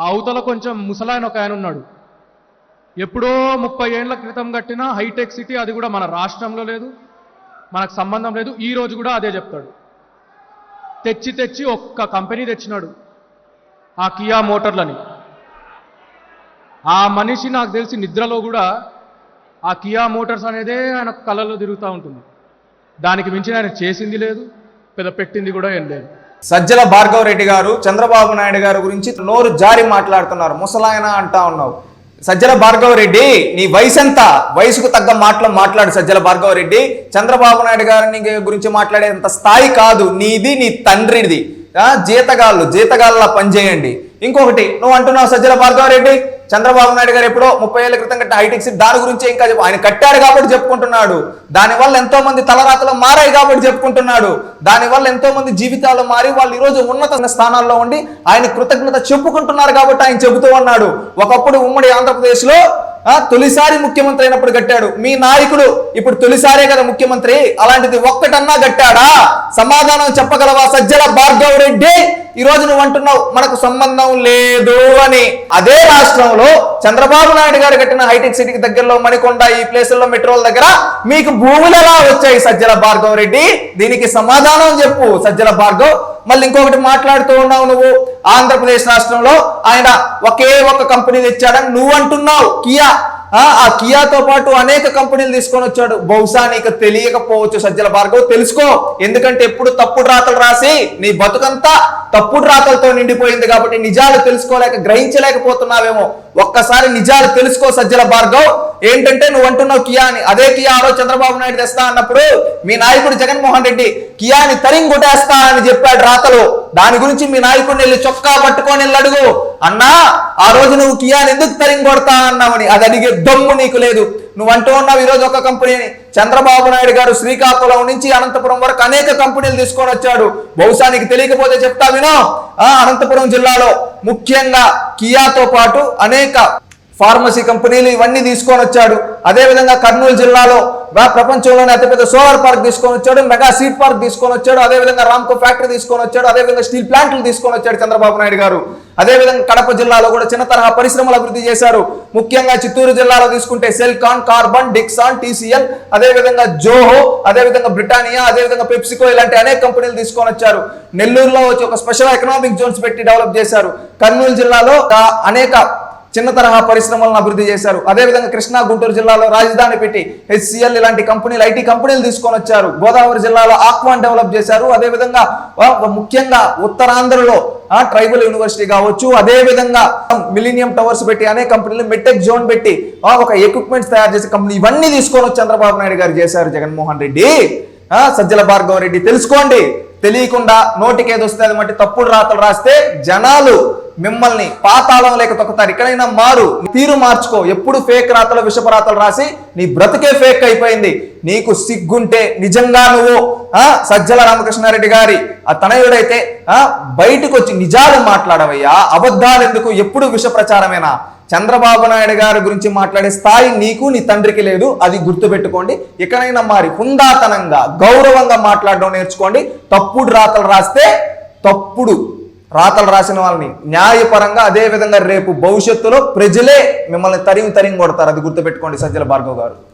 ఆ అవతల కొంచెం ముసలాయన ఒక ఆయన ఉన్నాడు. ఎప్పుడో ముప్పై ఏళ్ళ క్రితం కట్టిన హైటెక్ సిటీ అది కూడా మన రాష్ట్రంలో లేదు మనకు సంబంధం లేదు. ఈ రోజు కూడా అదే చెప్తాడు. తెచ్చి తెచ్చి ఒక్క కంపెనీ తెచ్చినాడు ఆ కియా మోటార్లని. ఆ మనిషి నాకు తెలిసి నిద్రలో కూడా ఆ కియా మోటార్స్ అనేదే ఆయన కళ్ళలో తిరుగుతూ ఉంటుంది. దానికి మించి ఆయన చేసింది లేదు పెద్ద పెట్టింది కూడా ఏం లేదు. సజ్జల భార్గవ రెడ్డి గారు చంద్రబాబు నాయుడు గారి గురించి నోరు జారి మాట్లాడుతున్నారు. ముసలాయన అంటా ఉన్నావు. సజ్జల భార్గవ రెడ్డి నీ వయసు ఎంత వయసుకు తగ్గ మాటలు మాట్లాడు సజ్జల భార్గవ రెడ్డి. చంద్రబాబు నాయుడు గారిని గురించి మాట్లాడేంత స్థాయి కాదు. నీది నీ తండ్రిది జీతగాళ్ళు జీతగాళ్ళ పనిచేయండి. ఇంకొకటి నువ్వు అంటున్నావు సజ్జల భార్గవరెడ్డి చంద్రబాబు నాయుడు గారు ఎప్పుడో ముప్పై ఏళ్ళ క్రితం కట్టిన హైటెక్ సిటీ దాని గురించి ఇంకా చెప్పు ఆయన కట్టాడు కాబట్టి చెప్పుకుంటున్నాడు. దానివల్ల ఎంతో మంది తలరాతలు మారాయి కాబట్టి చెప్పుకుంటున్నాడు. దానివల్ల ఎంతో మంది జీవితాలు మారి వాళ్ళు ఈ రోజు ఉన్నత స్థానాల్లో ఉండి ఆయన కృతజ్ఞత చెప్పుకుంటున్నారు కాబట్టి ఆయన చెబుతూ ఉన్నాడు. ఒకప్పుడు ఉమ్మడి ఆంధ్రప్రదేశ్లో ఆ, తొలిసారి ముఖ్యమంత్రి అయినప్పుడు కట్టాడు. మీ నాయకుడు ఇప్పుడు తొలిసారే కదా ముఖ్యమంత్రి. అలాంటిది ఒక్కటన్నా కట్టాడా? సమాధానం చెప్పగలవా సజ్జల భార్గవ్ రెడ్డి? ఈ నువ్వు అంటున్నావు మనకు సంబంధం లేదు అని. అదే రాష్ట్రంలో చంద్రబాబు నాయుడు గారు కట్టిన హైటెక్ సిటీకి దగ్గరలో మణికొండ ఈ ప్లేసుల్లో మెట్రోల దగ్గర మీకు భూములు ఎలా వచ్చాయి సజ్జల భార్గవ్ రెడ్డి? దీనికి సమాధానం చెప్పు సజ్జల భార్గవ్. మళ్ళీ ఇంకొకటి మాట్లాడుతూ ఉన్నావు నువ్వు. ఆంధ్రప్రదేశ్ రాష్ట్రంలో ఆయన ఒకే ఒక కంపెనీ తెచ్చాడని నువ్వు అంటున్నావు. కియా. ఆ ఆ కియాతో పాటు అనేక కంపెనీలు తీసుకొని వచ్చాడు. బహుశా నీకు తెలియకపోవచ్చు సజ్జల భార్గవ్. తెలుసుకో. ఎందుకంటే ఎప్పుడు తప్పుడు రాతలు రాసి నీ బతుకంతా తప్పుడు రాతలతో నిండిపోయింది కాబట్టి నిజాలు తెలుసుకోలేక గ్రహించలేకపోతున్నావేమో. ఒక్కసారి నిజాలు తెలుసుకో సజ్జల భార్గవ్. ఏంటంటే నువ్వు అంటున్నావు కియా అని. అదే కియా ఆరో చంద్రబాబు నాయుడు తెస్తా అన్నప్పుడు మీ నాయకుడు జగన్మోహన్ రెడ్డి కియాని తరింగుటేస్తా అని చెప్పాడు రాతలు. దాని గురించి మీ నాయకుడిని వెళ్ళి చొక్కా పట్టుకొని వెళ్ళి అడుగు. అన్నా ఆ రోజు నువ్వు కియాని ఎందుకు తరింగొడతా అన్నావని అది అడిగే దమ్ము నీకు లేదు. నువ్వు అంటూ ఉన్నావు ఈరోజు ఒక కంపెనీని. చంద్రబాబు నాయుడు గారు శ్రీకాకుళం నుంచి అనంతపురం వరకు అనేక కంపెనీలు తీసుకొని వచ్చాడు. బహుశా నీకు తెలియకపోతే చెప్తా వినో. ఆ అనంతపురం జిల్లాలో ముఖ్యంగా కియాతో పాటు అనేక ఫార్మసీ కంపెనీలు ఇవన్నీ తీసుకొని వచ్చాడు. అదేవిధంగా కర్నూలు జిల్లాలో ప్రపంచంలోనే అతిపెద్ద సోలార్ పార్క్ తీసుకొని వచ్చాడు మెగా సీడ్ పార్క్ తీసుకొని వచ్చాడు అదే విధంగా రామ్కో ఫ్యాక్టరీ తీసుకొని వచ్చాడు అదేవిధంగా స్టీల్ ప్లాంట్లు తీసుకొని వచ్చాడు చంద్రబాబు నాయుడు గారు. అదే విధంగా కడప జిల్లాలో కూడా చిన్న తరహా పరిశ్రమలు అభివృద్ధి చేశారు. ముఖ్యంగా చిత్తూరు జిల్లాలో తీసుకుంటే సెల్కాన్ కార్బన్ డిక్సాన్ టీసీఎల్ అదేవిధంగా జోహో అదే విధంగా బ్రిటానియా అదేవిధంగా పెప్సికో ఇలాంటి అనేక కంపెనీలు తీసుకొని వచ్చారు. నెల్లూరులో వచ్చి ఒక స్పెషల్ ఎకనామిక్ జోన్స్ పెట్టి డెవలప్ చేశారు. కర్నూలు జిల్లాలో అనేక చిన్న తరహా పరిశ్రమలను అభివృద్ధి చేశారు. అదేవిధంగా కృష్ణా గుంటూరు జిల్లాలో రాజధాని పెట్టి హెచ్సిఎల్ ఇలాంటి కంపెనీలు ఐటీ కంపెనీలు తీసుకొని వచ్చారు. గోదావరి జిల్లాలో ఆక్వాన్ డెవలప్ చేశారు. అదేవిధంగా ముఖ్యంగా ఉత్తరాంధ్రలో ట్రైబల్ యూనివర్సిటీ కావచ్చు. అదే విధంగా మిలీనియం టవర్స్ పెట్టి అనే కంపెనీలు మెట్టెక్ జోన్ పెట్టి ఒక ఎక్విప్మెంట్స్ తయారు చేసే కంపెనీ ఇవన్నీ తీసుకొని వచ్చి చంద్రబాబు నాయుడు గారు చేశారు జగన్మోహన్ రెడ్డి. సజ్జల భార్గవ రెడ్డి తెలుసుకోండి. తెలియకుండా నోటికి ఏది వస్తే తప్పుడు రాతలు రాస్తే జనాలు మిమ్మల్ని పాతాళం లేక తొక్కుతారు. ఇక్కడైనా మారు తీరు మార్చుకో. ఎప్పుడు ఫేక్ రాతలు విషప రాతలు రాసి నీ బ్రతుకే ఫేక్ అయిపోయింది. నీకు సిగ్గుంటే నిజంగా నువ్వు ఆ సజ్జల రామకృష్ణారెడ్డి గారి ఆ తనయుడైతే ఆ బయటకు వచ్చి నిజాలు మాట్లాడవయ్యా. అబద్ధాలు ఎందుకు? ఎప్పుడు విష ప్రచారమేనా? చంద్రబాబు నాయుడు గారి గురించి మాట్లాడే స్థాయి నీకు నీ తండ్రికి లేదు. అది గుర్తుపెట్టుకోండి. ఎక్కడైనా మారి హుందాతనంగా గౌరవంగా మాట్లాడడం నేర్చుకోండి. తప్పుడు రాతలు రాస్తే తప్పుడు. రాతలు రాసిన వాళ్ళని. న్యాయపరంగా అదే విధంగా రేపు భవిష్యత్తులో ప్రజలే మిమ్మల్ని తరిగి తరిగి కొడతారు. అది గుర్తుపెట్టుకోండి సజ్జల భార్గవ్ గారు.